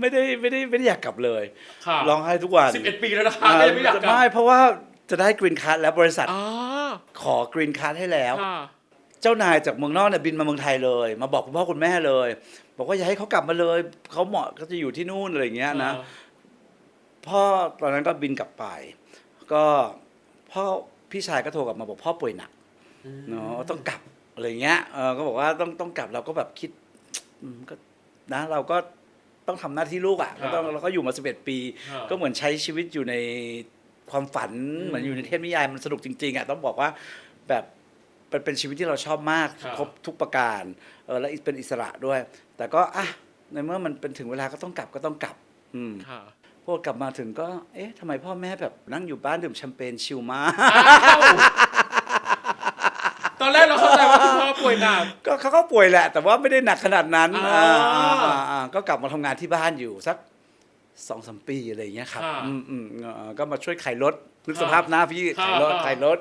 ไม่ได้ไม่ได้ไม่ได้อยากกลับเลยค่ะร้องไห้ทุกวันสิบเอ็ดปีแล้วนะคะอ่าไม่ไม่อยากกลับไม่เพราะว่าจะได้กรีนคั r แล้วบริษัทอ๋อขอกรีนคั r ให้แล้ว ค่ะเจ้านายจากเมืองนอกเนี่ยบินมาเมืองไทยเลย มาบอกคุณพ่อคุณแม่เลย บอกว่าอย่าให้เขากลับมาเลยเขาเหมาะเขาจะอยู่ที่นู่นอะไรอย่างเงี้ยนะ พ่อตอนนั้นก็บินกลับไป ก็พ่อพี่ชายก็โทรกลับมาบอกพ่อป่วยหนักเนาะต้องกลับอะไรเงี้ยเออก็บอกว่าต้องต้องกลับเราก็แบบคิดอืมก็นะเราก็ ต้องทำหน้าที่ลูกอะก็ต้องเราก็อยู่มาสิบเอ็ดปีครับก็เหมือนใช้ชีวิตอยู่ในความฝันเหมือนอยู่ในเทพนิยายมันสนุกจริงๆอะต้องบอกว่าแบบเป็นเป็นชีวิตที่เราชอบมากครับครบทุกประการเออและเป็นอิสระด้วย แต่ก็อะในเมื่อมันเป็นถึงเวลาก็ต้องกลับก็ต้องกลับ อืมค่ะพอกลับมาถึงก็ เอ๊ะทำไมพ่อแม่แบบนั่งอยู่บ้านดื่มแชมเปญชิลมาก อ้าวตอนแรกเราเข้าใจว่าคุณพ่อป่วยหนัก ก็เขาก็ป่วยแหละ แต่ว่าไม่ได้หนักขนาดนั้นอ่าอ่าอ่าอ่าก็กลับมาทำงานที่บ้านอยู่สักสองสามปีอะไรอย่างเงี้ยครับค่ะอืมอืมเอ่อก็มาช่วยขายรถนึกค่ะสภาพหน้าพี่ค่ะขายรถค่ะขายรถ